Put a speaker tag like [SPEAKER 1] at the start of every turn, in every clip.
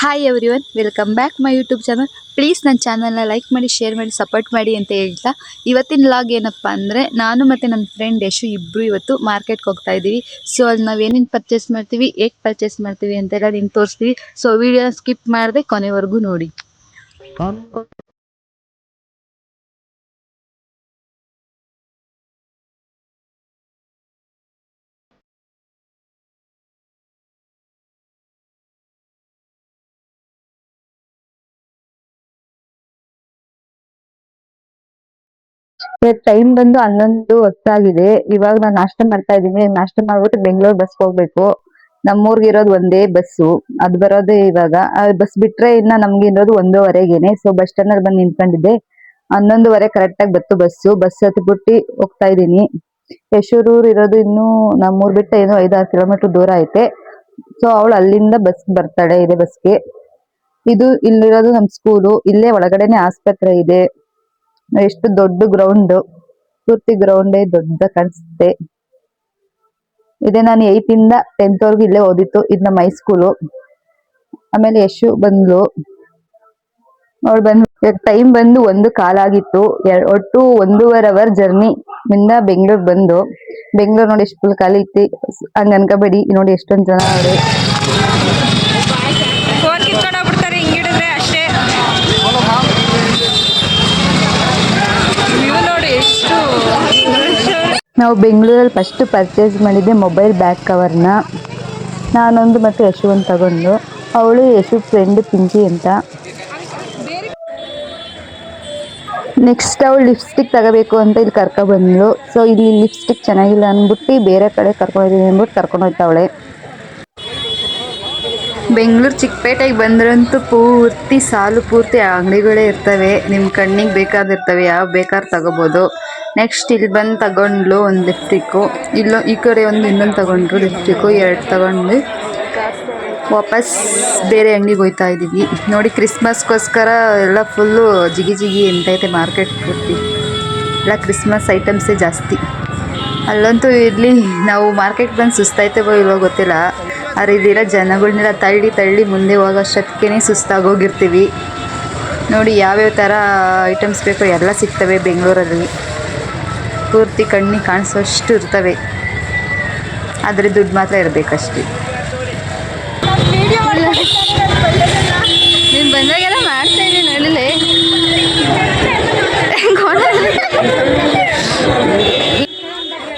[SPEAKER 1] Hi everyone welcome back my YouTube channel please ನನ್ನ ಚಾನಲ್ನ like ಮಾಡಿ ಶೇರ್ ಮಾಡಿ ಸಪೋರ್ಟ್ ಮಾಡಿ ಅಂತ ಹೇಳ್ತಾ. ಇವತ್ತಿನ ಲಾಗ್ ಏನಪ್ಪ ಅಂದರೆ ನಾನು ಮತ್ತು ನನ್ನ ಫ್ರೆಂಡ್ ಯಶು ಇಬ್ಬರು ಇವತ್ತು ಮಾರ್ಕೆಟ್ಗೆ ಹೋಗ್ತಾ ಇದ್ದೀವಿ. ಸೊ ಅಲ್ಲಿ ನಾವು ಏನೇನು ಪರ್ಚೇಸ್ ಮಾಡ್ತೀವಿ, ಹೇಗೆ ಪರ್ಚೇಸ್ ಮಾಡ್ತೀವಿ ಅಂತೆಲ್ಲ ನಿಮ್ಗೆ ತೋರಿಸ್ತೀವಿ. ಸೊ ವಿಡಿಯೋನ ಸ್ಕಿಪ್ ಮಾಡದೆ ಕೊನೆವರೆಗೂ ನೋಡಿ. ಟೈಮ್ ಬಂದು ಹನ್ನೊಂದು ಹೊತ್ತಾಗಿದೆ. ಇವಾಗ ನಾನು ನಾಷ್ಟ ಮಾಡ್ತಾ ಇದ್ದೀನಿ. ನಾಷ್ಟ ಮಾಡ್ಬಿಟ್ಟು ಬೆಂಗಳೂರು ಬಸ್ ಹೋಗ್ಬೇಕು. ನಮ್ಮೂರ್ಗೆ ಇರೋದು ಒಂದೇ ಬಸ್ಸು ಅದು ಬರೋದೇ ಇವಾಗ. ಬಸ್ ಬಿಟ್ರೆ ಇನ್ನ ನಮ್ಗೆ ಇರೋದು ಒಂದೂವರೆಗೇನೆ. ಸೊ ಬಸ್ ಸ್ಟ್ಯಾಂಡ್ ಅಲ್ಲಿ ಬಂದು ನಿಂತ್ಕೊಂಡಿದ್ದೆ. ಹನ್ನೊಂದುವರೆ ಕರೆಕ್ಟ್ ಆಗಿ ಬತ್ತು ಬಸ್ಸು ಬಸ್ ಹತ್ಬಿಟ್ಟು ಹೋಗ್ತಾ ಇದ್ದೀನಿ. ಯಶೂರೂರ್ ಇರೋದು ಇನ್ನು ನಮ್ಮೂರ್ ಬಿಟ್ಟ ಏನೋ ಐದಾರು ಕಿಲೋಮೀಟರ್ ದೂರ ಐತೆ. ಸೊ ಅವಳು ಅಲ್ಲಿಂದ ಬಸ್ ಬರ್ತಾಳೆ ಇದೆ ಬಸ್ಗೆ ಇದು ಇಲ್ಲಿರೋದು ನಮ್ ಸ್ಕೂಲು ಇಲ್ಲೇ ಒಳಗಡೆನೆ ಆಸ್ಪತ್ರೆ ಇದೆ. ಎಷ್ಟು ದೊಡ್ಡ ಗ್ರೌಂಡ್ ಪೂರ್ತಿ ಗ್ರೌಂಡೇ ದೊಡ್ಡ ಕಾಣಿಸುತ್ತೆ ಇದೆ ನಾನು ಏಯ್ತ್ ಇಂದ ಟೆಂತ್ ವರ್ಗು ಇಲ್ಲೇ ಓದಿತ್ತು ಇದು ನಮ್ಮ ಹೈಸ್ಕೂಲು ಆಮೇಲೆ ಯಶು ಬಂದ್ಲು. ಅವಳು ಬಂದ್ ಟೈಮ್ ಬಂದು ಒಂದು ಕಾಲಾಗಿತ್ತು ಒಟ್ಟು ಒಂದೂವರೆ ಅವರ್ ಜರ್ನಿ ಇಂದ ಬೆಂಗಳೂರು ಬಂದು. ಬೆಂಗಳೂರು ನೋಡಿ ಎಷ್ಟು ಫುಲ್ ಖಾಲಿ ಇತ್ತು ಹಂಗ ಅನ್ಕೋಬೇಡಿ. ನೋಡಿ ಎಷ್ಟೊಂದು ಜನ ಅವ್ರೆ.
[SPEAKER 2] ನಾವು
[SPEAKER 1] ಬೆಂಗಳೂರಲ್ಲಿ ಫಸ್ಟ್ ಪರ್ಚೇಸ್ ಮಾಡಿದ್ದೆ ಮೊಬೈಲ್ ಬ್ಯಾಕ್ ಕವರ್ನ ನಾನೊಂದು ಮತ್ತೆ ಯಶು ಒಂದು ತಗೊಂಡು. ಅವಳು ಯಶು ಫ್ರೆಂಡ್ ಪಿಂಕಿ ಅಂತ. ನೆಕ್ಸ್ಟ್ ಅವಳು ಲಿಪ್ಸ್ಟಿಕ್ ತಗೋಬೇಕು ಅಂತ ಇಲ್ಲಿ ಕರ್ಕೊ ಬಂದ್ಲು ಸೊ ಇಲ್ಲಿ ಲಿಪ್ಸ್ಟಿಕ್ ಚೆನ್ನಾಗಿಲ್ಲ ಅಂದ್ಬಿಟ್ಟು ಬೇರೆ ಕಡೆ ಕರ್ಕೊಂಡಿದ್ದೀನಿ ಅಂದ್ಬಿಟ್ಟು ಕರ್ಕೊಂಡು ಹೋಗ್ತಾವಳೆ. ಬೆಂಗಳೂರು ಚಿಕ್ಕಪೇಟೆಗೆ ಬಂದ್ರಂತೂ ಪೂರ್ತಿ ಸಾಲು ಪೂರ್ತಿ ಅಂಗಡಿಗಳೇ ಇರ್ತವೆ. ನಿಮ್ಮ ಕಣ್ಣಿಗೆ ಬೇಕಾದಿರ್ತವೆ. ಯಾವ ಬೇಕಾದ್ರೆ ತಗೋಬೋದು. ನೆಕ್ಸ್ಟ್ ಇಲ್ಲಿ ಬಂದು ತಗೊಂಡ್ಲು ಒಂದು ಲಿಪ್ಸ್ಟಿಕ್ಕು ಇಲ್ಲೋ, ಈ ಕಡೆ ಒಂದು ಇನ್ನೊಂದು ತಗೊಂಡ್ರು ಲಿಪ್ಸ್ಟಿಕ್ಕು ಎರಡು ತಗೊಂಡು ವಾಪಸ್ ಬೇರೆ ಅಂಗಡಿಗೆ ಹೋಯ್ತಾ ಇದ್ದೀವಿ. ನೋಡಿ ಕ್ರಿಸ್ಮಸ್ಗೋಸ್ಕರ ಎಲ್ಲ ಫುಲ್ಲು ಜಿಗಿ ಜಿಗಿ ಎಂತೈತೆ ಮಾರ್ಕೆಟ್ ಪೂರ್ತಿ. ಎಲ್ಲ ಕ್ರಿಸ್ಮಸ್ ಐಟಮ್ಸೇ ಜಾಸ್ತಿ. ಅಲ್ಲಂತೂ ಇರಲಿ, ನಾವು ಮಾರ್ಕೆಟ್ ಬಂದು ಸುಸ್ತಾಯ್ತೇವೋ ಇಲ್ವೋ ಗೊತ್ತಿಲ್ಲ. ಇಲ್ಲಿರೋ ಜನಗಳನ್ನೆಲ್ಲ ತಳ್ಳಿ ತಳ್ಳಿ ಮುಂದೆ ಹೋಗೋಷ್ಟೊತ್ತಿಗೆ ಸುಸ್ತಾಗೋಗಿರ್ತೀವಿ. ನೋಡಿ ಯಾವ್ಯಾವ ಥರ ಐಟಮ್ಸ್ ಬೇಕೋ ಎಲ್ಲ ಸಿಗ್ತವೆ ಬೆಂಗಳೂರಲ್ಲಿ. ಪೂರ್ತಿ ಕಣ್ಣಿಗೆ ಕಾಣಿಸೋಷ್ಟು ಇರ್ತವೆ. ಆದರೆ ದುಡ್ಡು ಮಾತ್ರ ಇರಬೇಕಷ್ಟೇ. ನೀನು ಬಂದಾಗೆಲ್ಲ ಮಾಡ್ತಾ ಇದ್ದೀನಿ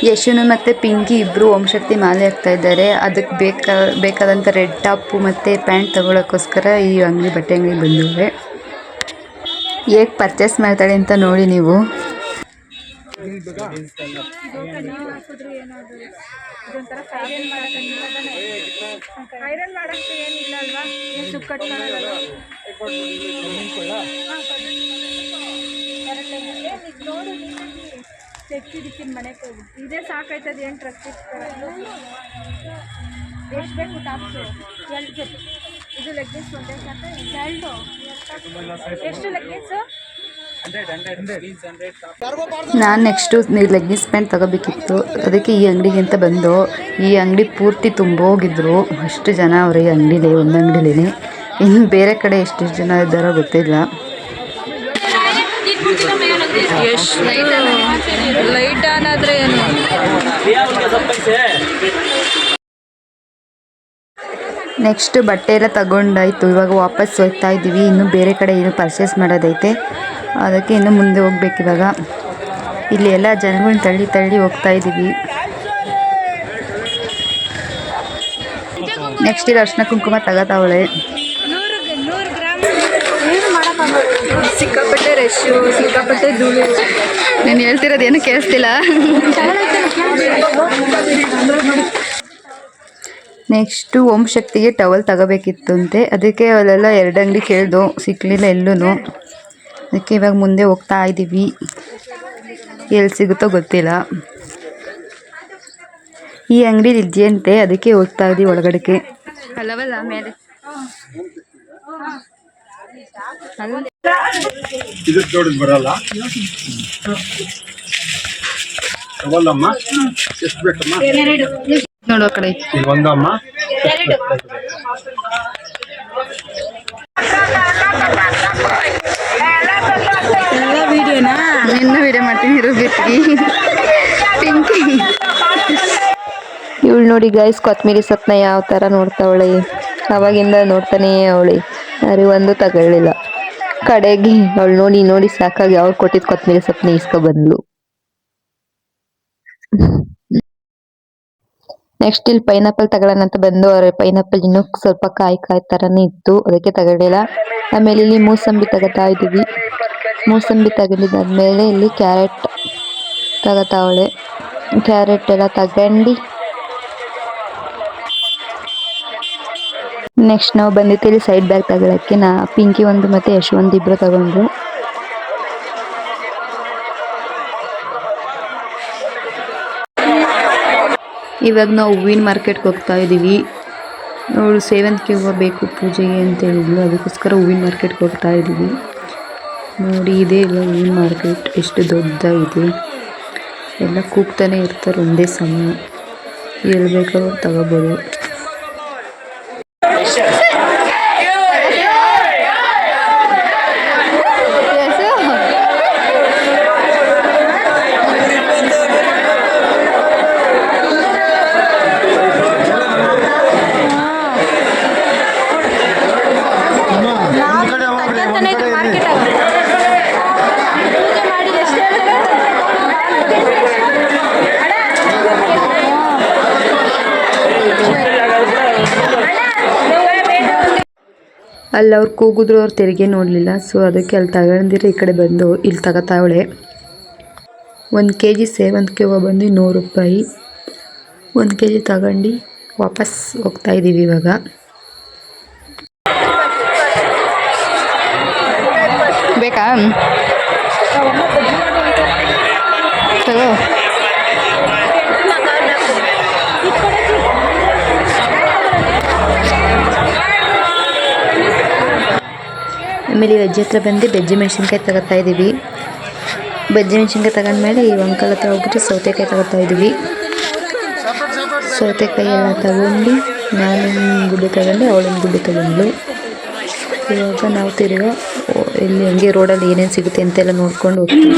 [SPEAKER 1] ಯಶುನು ಮತ್ತು ಪಿಂಕಿ ಇಬ್ಬರು ಓಂ ಶಕ್ತಿ ಮಾಲೆ ಹಾಕ್ತಾ ಇದ್ದಾರೆ. ಅದಕ್ಕೆ ಬೇಕಾ ಬೇಕಾದಂಥ ರೆಡ್ ಟಾಪು ಮತ್ತು ಪ್ಯಾಂಟ್ ತಗೊಳ್ಳೋಕ್ಕೋಸ್ಕರ ಈ ಅಂಗಡಿ ಬಟ್ಟೆ ಅಂಗಡಿ ಬಂದಿವೆ. ಹೇಗೆ ಪರ್ಚೇಸ್ ಮಾಡ್ತಾಳೆ ಅಂತ ನೋಡಿ ನೀವು.
[SPEAKER 2] ಏನಿಲ್ಲ ತೆಗ್ಸಿದಕ್ಕಿನ ಮನೆಗೆ ಹೋಗಿ. ಇದೇ ಸಾಕಾಯ್ತದ ಏನು ಟ್ರಕ್ ಎಷ್ಟು ಬೇಕು ಟಾಪ್ಸು ಎರಡು ಇದು ಲೆಗ್ಗಿನ್ಸ್ ಒಂದೇ ಸಾಕು, ಎರಡು. ಎಷ್ಟು ಲೆಗ್ಗಿನ್ಸು
[SPEAKER 1] ನಾನು ನೆಕ್ಸ್ಟು ಲೆಗ್ಗಿನ್ಸ್ ಪ್ಯಾಂಟ್ ತಗೋಬೇಕಿತ್ತು. ಅದಕ್ಕೆ ಈ ಅಂಗಡಿಗೆ ಅಂತ ಬಂದು, ಈ ಅಂಗಡಿ ಪೂರ್ತಿ ತುಂಬೋಗಿದ್ರು. ಅಷ್ಟು ಜನ ಅವರಿಗೆ ಈ ಅಂಗಡಿಲಿ, ಒಂದು ಅಂಗಡಿಲಿ ಇನ್ನು ಬೇರೆ ಕಡೆ ಎಷ್ಟೆಷ್ಟು ಜನ ಇದ್ದಾರೋ ಗೊತ್ತಿಲ್ಲ.
[SPEAKER 2] ಎಷ್ಟು ಲೈಟ್ ಆನ್ ಆದ್ರೆ ಏನು?
[SPEAKER 1] ನೆಕ್ಸ್ಟ್ ಬಟ್ಟೆ ಎಲ್ಲ ತಗೊಂಡಾಯ್ತು. ಇವಾಗ ವಾಪಸ್ ಹೋಗ್ತಾ ಇದೀವಿ. ಇನ್ನು ಬೇರೆ ಕಡೆ ಏನು ಪರ್ಚೇಸ್ ಮಾಡೋದೈತೆ. ಅದಕ್ಕೆ ಇನ್ನು ಮುಂದೆ ಹೋಗ್ಬೇಕು ಇವಾಗ. ಇಲ್ಲಿ ಎಲ್ಲ ಜನಗಳನ್ನ ತಳ್ಳಿ ತಳ್ಳಿ ಹೋಗ್ತಾ ಇದ್ದೀವಿ ನೆಕ್ಸ್ಟ್ ಇಲ್ಲಿ ಅರ್ಶಿನ ಕುಂಕುಮ ತಗೋತಾವಳೆ
[SPEAKER 2] ನೂರು ನೂರು ಗ್ರಾಮ್ ಏನು ಮಾಡೋಕ್ಕಾಗಲ್ಲ ಸಿಕ್ಕಾಪಟ್ಟೆ ರಶ್ಶು ಸಿಕ್ಕಾಪಟ್ಟೆ ಧೂಳು.
[SPEAKER 1] ನೀನು ಹೇಳ್ತಿರೋದು ಏನು ಕೇಳಿಸ್ತಿಲ್ಲ? ನೆಕ್ಸ್ಟು ಓಂ ಶಕ್ತಿಗೆ ಟವಲ್ ತಗೋಬೇಕಿತ್ತಂತೆ. ಅದಕ್ಕೆ ಅಲ್ಲೆಲ್ಲ ಎರಡು ಅಂಗಡಿ ಕೇಳ್ದು ಸಿಕ್ಕಲಿಲ್ಲ ಎಲ್ಲೂ ಅದಕ್ಕೆ ಇವಾಗ ಮುಂದೆ ಹೋಗ್ತಾ ಇದ್ದೀವಿ ಎಲ್ಲಿ ಸಿಗುತ್ತೋ ಗೊತ್ತಿಲ್ಲ. ಈ ಅಂಗಡಿ ಇದೆಯಂತೆ ಅದಕ್ಕೆ ಹೋಗ್ತಾ ಇದ್ದೀವಿ ಒಳಗಡೆಗೆ. ಅಲ್ಲವಲ್ಲ ಮೇಲೆ.
[SPEAKER 3] ಇದು ದೊಡ್ಡದು ಬರಲ್ಲ. ತಗೊಲ್ಲಮ್ಮ? ಎಷ್ಟು ಬೇಕಮ್ಮ?
[SPEAKER 1] ನೋಡೋ ಕಡೆ.
[SPEAKER 3] ಈಗ ಒಂದಮ್ಮ.
[SPEAKER 1] ಎಲ್ಲ ವಿಡಿಯೋನಾ? ನಿನ್ನ ವಿಡಿಯೋ ಮಾಡ್ತೀನಿ ರುಬಿತ್ಗಿ ಪಿಂಕಿ. ಇವಳು ನೋಡಿ ಗೈಸ್ ಕೊತ್ತಂಬರಿ ಸೊಪ್ಪನ್ನ ಯಾವ ಥರ ನೋಡ್ತಾವಳೆ? ಅವಾಗಿಂದ ನೋಡ್ತಾನೇ ಅವಳಿ. ಅರೆ ಒಂದು ತಗೊಳ್ಳಿಲ್ಲ. ಕಡೆಗೆ ಅವಳು ನೋಡಿ ನೋಡಿ ಸಾಕಾಗಿ ಅವ್ರು ಕೊಟ್ಟಿದ್ ಕೊತ್ತಂಬರಿ ಸೊಪ್ಪನ್ನ ಇಸ್ಕೊ ಬಂದ್ಲು ನೆಕ್ಸ್ಟ್ ಇಲ್ಲಿ ಪೈನಾಪಲ್ ತಗೊಳ್ಳೋಣ ಅಂತ ಬಂದು, ಅವ್ರ ಪೈನಾಪಲ್ ಇನ್ನೂ ಸ್ವಲ್ಪ ಕಾಯಿ ಕಾಯಿ ತರನೇ ಇತ್ತು, ಅದಕ್ಕೆ ತಗೊಳ್ಳಿಲ್ಲ. ಆಮೇಲೆ ಇಲ್ಲಿ ಮೂಸಂಬಿ ತಗೋತಾ ಇದ್ದೀವಿ. ಮೂಸಂಬಿ ತಗೊಂಡಿದ್ದಾದ್ಮೇಲೆ ಇಲ್ಲಿ ಕ್ಯಾರೆಟ್ ತಗೋತಾವಳೆ ಕ್ಯಾರೆಟ್ ಎಲ್ಲ ತಗೊಂಡು ನೆಕ್ಸ್ಟ್ ನಾವು ಇಲ್ಲಿ ಸೈಡ್ ಬ್ಯಾಗ್ ತಗೊಳಕ್ಕೆ. ನಾ ಪಿಂಕಿ ಒಂದು ಮತ್ತೆ ಯಶವಂತ್ ಇಬ್ಬರು ತಗೊಂಡ್ರು. ಇವಾಗ ನಾವು ಹೂವಿನ ಮಾರ್ಕೆಟ್ಗೆ ಹೋಗ್ತಾ ಇದ್ದೀವಿ ಅವಳು ಸೇವಂತಿಗೆ ಹೂವು ಬೇಕು ಪೂಜೆಗೆ ಅಂತ ಹೇಳಿದ್ಲು. ಅದಕ್ಕೋಸ್ಕರ ಹೂವಿನ ಮಾರ್ಕೆಟ್ಗೆ ಹೋಗ್ತಾ ಇದ್ದೀವಿ ನೋಡಿ, ಇದೇ ಇಲ್ಲ ಹೂವಿನ ಮಾರ್ಕೆಟ್ ಎಷ್ಟು ದೊಡ್ಡದಾಗಿದೆ ಎಲ್ಲ ಕೂಗ್ತಾನೆ ಇರ್ತಾರೆ ಒಂದೇ ಸಮಯ ಎಲ್ಲಿ ಬೇಕಾದ್ರೂ ತಗೋಬೋದು. ಅಲ್ಲಿ ಅವ್ರು ಕೂಗಿದ್ರು ಅವ್ರು ತೆರಿಗೆ ನೋಡಲಿಲ್ಲ. ಸೊ ಅದಕ್ಕೆ ಅಲ್ಲಿ ತಗೊಂಡಿರೋ ಈ ಕಡೆ ಬಂದು ಇಲ್ಲಿ ತಗೋತಾವಳೆ ಒಂದು ಕೆ ಜಿ ಸೇವಂತಿಗೆ ಹೂವು ಬಂದು ನೂರು ರೂಪಾಯಿ. ಒಂದು ಕೆ ಜಿ ತಗೊಂಡು ವಾಪಸ್ ಹೋಗ್ತಾ ಇದ್ದೀವಿ ಇವಾಗ. ಬೇಕಾ? ತಗೋ. ಆಮೇಲೆ ವೆಜ್ ಹತ್ರ ಬಂದು ಬೆಜ್ಜಿ ಮೆಣಸಿನ್ಕಾಯಿ ತಗೋತಾ ಇದ್ದೀವಿ ಬೆಜ್ಜಿ ಮೆಣಸಿನ್ಕಾಯಿ ತಗೊಂಡ್ಮೇಲೆ ಈ ಅಂಕಲ್ ಹತ್ರ ಹೋಗ್ಬಿಟ್ಟು ಸೌತೆಕಾಯಿ ತಗೋತಾ ಇದ್ದೀವಿ ಸೌತೆಕಾಯಿ ಎಲ್ಲ ತಗೊಂಡು ನಾನು ಗುಡ್ಡೆ ತಗೊಂಡು ಅವಳೊಂದು ಗುಡ್ಡೆ ತಗೊಂಡು ಇವಾಗ ನಾವು ತಿರುಗ ಇಲ್ಲಿ ಹಂಗೆ ರೋಡಲ್ಲಿ ಏನೇನು ಸಿಗುತ್ತೆ ಅಂತೆಲ್ಲ ನೋಡ್ಕೊಂಡು ಹೋಗ್ತೀವಿ.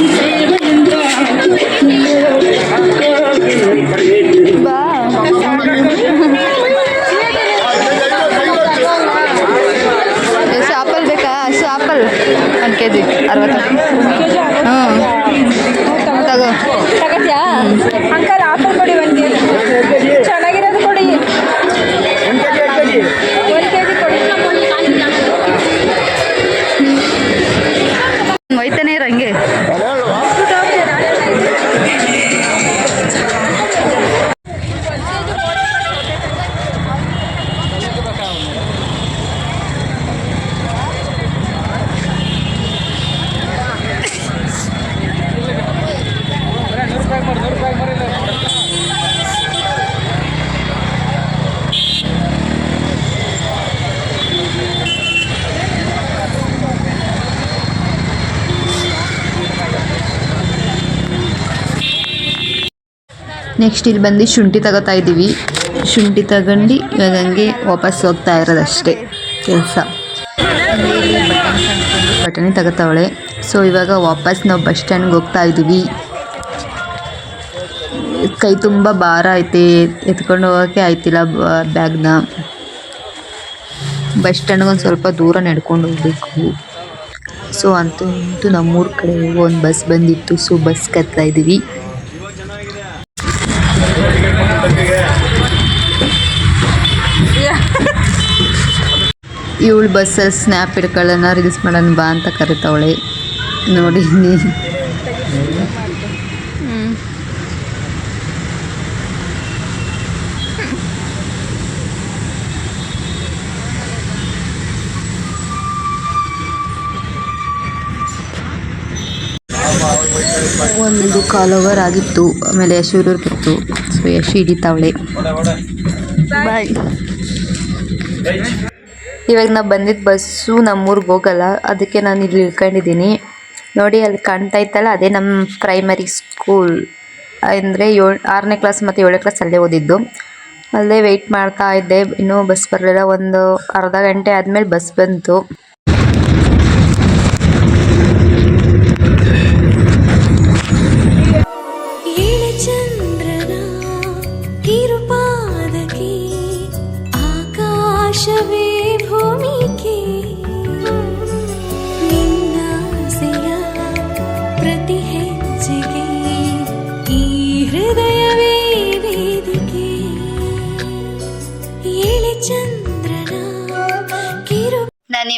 [SPEAKER 1] ನೆಕ್ಸ್ಟ್ ಇಲ್ಲಿ ಬಂದು ಶುಂಠಿ ತಗೋತಾ ಇದ್ದೀವಿ. ಶುಂಠಿ ತಗೊಂಡು ಇವಾಗ ಹಂಗೆ ವಾಪಸ್ ಹೋಗ್ತಾ ಇರೋದಷ್ಟೇ ಕೆಲಸ. ಬಟಾಣಿ ತಗೋತಾವಳೆ. ಸೊ ಇವಾಗ ವಾಪಸ್ ನಾವು ಬಸ್ ಸ್ಟ್ಯಾಂಡ್ಗೆ ಹೋಗ್ತಾ ಇದ್ದೀವಿ. ಕೈ ತುಂಬ ಭಾರ ಐತೆ. ಎತ್ಕೊಂಡು ಹೋಗೋಕ್ಕೆ ಆಯ್ತಿಲ್ಲ ಬ್ಯಾಗ್ನ ಬಸ್ ಸ್ಟ್ಯಾಂಡ್ಗೆ ಒಂದು ಸ್ವಲ್ಪ ದೂರ ನಡ್ಕೊಂಡು ಹೋಗಬೇಕು. ಸೊ ಅಂತೂ ನಮ್ಮೂರ ಕಡೆ ಒಂದು ಬಸ್ ಬಂದಿತ್ತು. ಸೊ ಬಸ್ ಕತ್ತಾ ಇದ್ದೀವಿ. ಇವಳು ಬಸ್ಸಲ್ಲಿ ಸ್ನ್ಯಾಪ್ ಇಟ್ಕೊಳ್ಳೋಣ ರೀಲ್ಸ್ ಮಾಡೋಣ ಬಾ ಅಂತ ಕರಿತಾವಳೆ. ನೋಡಿ ನೀ ಒಂದು ಕಾಲ್ ಓವರ್ ಆಗಿತ್ತು ಆಮೇಲೆ ಯಶ್ ಇರೋರ್ಗಿತ್ತು ಸೊ ಯಶ್ ಹಿಡಿತಾವಳೆ. ಬಾಯ್ ಇವಾಗ ನಾವು ಬಂದಿದ್ದ ಬಸ್ಸು ನಮ್ಮೂರಿಗೆ ಹೋಗಲ್ಲ, ಅದಕ್ಕೆ ನಾನು ಇಲ್ಲಿ ಇಳ್ಕೊಂಡಿದ್ದೀನಿ ನೋಡಿ ಅಲ್ಲಿ ಕಾಣ್ತಾ ಇತ್ತಲ್ಲ ಅದೇ ನಮ್ಮ ಪ್ರೈಮರಿ ಸ್ಕೂಲ್ ಅಂದರೆ ಏಳು, ಆರನೇ ಕ್ಲಾಸ್ ಮತ್ತು ಏಳನೇ ಕ್ಲಾಸ್ ಅಲ್ಲೇ ಓದಿದ್ದು. ಅಲ್ಲೇ ವೆಯ್ಟ್ ಮಾಡ್ತಾ ಇದ್ದೆ, ಇನ್ನೂ ಬಸ್ ಬರಲಿಲ್ಲ, ಒಂದು ಅರ್ಧ ಗಂಟೆ ಆದಮೇಲೆ ಬಸ್ ಬಂತು.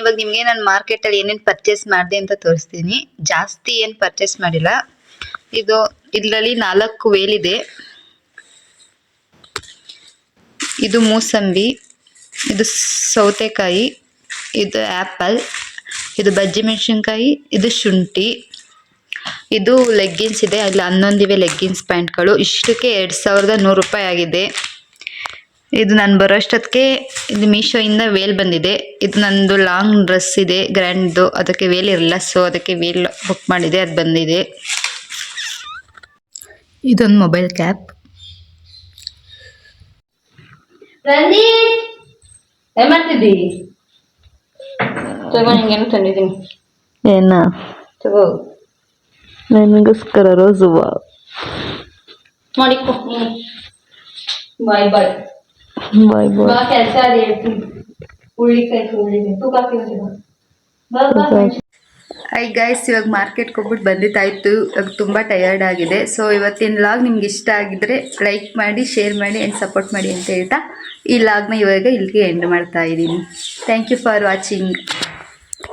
[SPEAKER 1] ಇವಾಗ ನಿಮಗೆ ನಾನು ಮಾರ್ಕೆಟಲ್ಲಿ ಏನೇನು ಪರ್ಚೇಸ್ ಮಾಡಿದೆ ಅಂತ ತೋರಿಸ್ತೀನಿ. ಜಾಸ್ತಿ ಏನು ಪರ್ಚೇಸ್ ಮಾಡಿಲ್ಲ. ಇದು ಇದರಲ್ಲಿ ನಾಲ್ಕು ವೇಲಿದೆ ಇದು. ಮೂಸಂಬಿ, ಇದು ಸೌತೆಕಾಯಿ, ಇದು ಆ್ಯಪಲ್ ಇದು ಬಜ್ಜಿ ಮೆಣಸಿನ್ಕಾಯಿ, ಇದು ಶುಂಠಿ, ಇದು ಲೆಗ್ಗಿನ್ಸ್ ಇದೆ. ಅಲ್ಲಿ ಹನ್ನೊಂದಿವೆ ಲೆಗ್ಗಿನ್ಸ್ ಪ್ಯಾಂಟ್ಗಳು ಇಷ್ಟಕ್ಕೆ ಎರಡು ಸಾವಿರದ ನೂರು ರೂಪಾಯಿ ಆಗಿದೆ. ಇದು ನಾನು ಬರೋಷ್ಟೊತ್ತಿಗೆ ಇದು ಮೀಶೋಯಿಂದ ವೇಲ್ ಬಂದಿದೆ. ಇದು ನಂದು ಲಾಂಗ್ ಡ್ರೆಸ್ ಇದೆ ಗ್ರ್ಯಾಂಡ್ದು ಅದಕ್ಕೆ ವೇಲ್ ಇರಲ್ಲ ಸೊ ಅದಕ್ಕೆ ವೇಲ್ ಬುಕ್ ಮಾಡಿದೆ ಅದು ಬಂದಿದೆ. ಇದೊಂದು ಮೊಬೈಲ್ ಕ್ಯಾಪ್
[SPEAKER 2] ಏನ್ ಮಾಡ್ತಿದ್ದಿ? ತಗೋ ನಿಂಗೇನು ತಂದಿದ್ದೀನಿ.
[SPEAKER 1] ಏನ?
[SPEAKER 2] ತಗೋ.
[SPEAKER 1] ನನಗೋಸ್ಕರ
[SPEAKER 2] ಮಾಡಿಕೊ ಬಾಯ್ ಬಾಯ್.
[SPEAKER 1] ಬಾಯ್
[SPEAKER 2] ಬಾ ಕೆಲಸ ಅದು ಹೇಳ್ತೀನಿ ಉಳ್ಳಿಕಾಯಿ ಉಳ್ಳಿಕಾಯಿ ತೂಕ ಹಾಕ್ತೀನಿ ಬಾ ಬಾ
[SPEAKER 1] ಐ ಗೈಸ್ ಇವಾಗ ಮಾರ್ಕೆಟ್ಗೆ ಹೋಗ್ಬಿಟ್ಟು ಬಂದಿದ್ದಾಯ್ತು. ಇವಾಗ ತುಂಬ ಟಯರ್ಡ್ ಆಗಿದೆ. ಸೊ ಇವತ್ತಿನ ಲಾಗ್ ನಿಮ್ಗೆ ಇಷ್ಟ ಆಗಿದ್ರೆ ಲೈಕ್ ಮಾಡಿ ಶೇರ್ ಮಾಡಿ ಆ್ಯಂಡ್ ಸಪೋರ್ಟ್ ಮಾಡಿ ಅಂತ ಹೇಳ್ತಾ ಈ ಲಾಗ್ನ ಇವಾಗ ಇಲ್ಲಿಗೆ ಎಂಡ್ ಮಾಡ್ತಾ ಇದ್ದೀನಿ. Thank you for watching